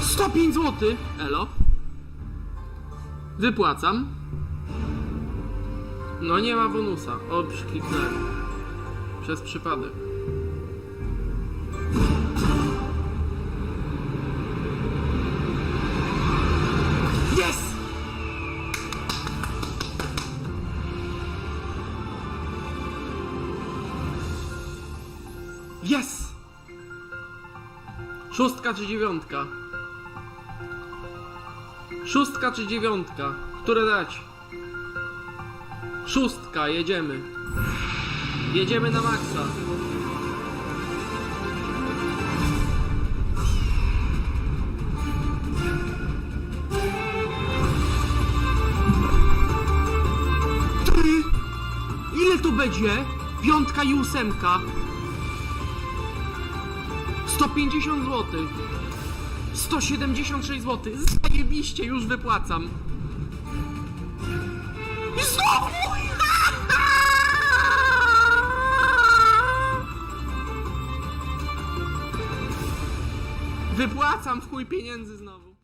105 zł, elo. Wypłacam. No nie ma bonusa. O, przykliknąłem. Przez przypadek. Jest! Szóstka czy dziewiątka? Szóstka czy dziewiątka? Które dać? Szóstka, jedziemy. Jedziemy na maksa. Ty! Ile to będzie? Piątka i ósemka. 150 zł. 176 zł. Zajebiście, już wypłacam. I znowu! Wypłacam w chuj pieniędzy znowu.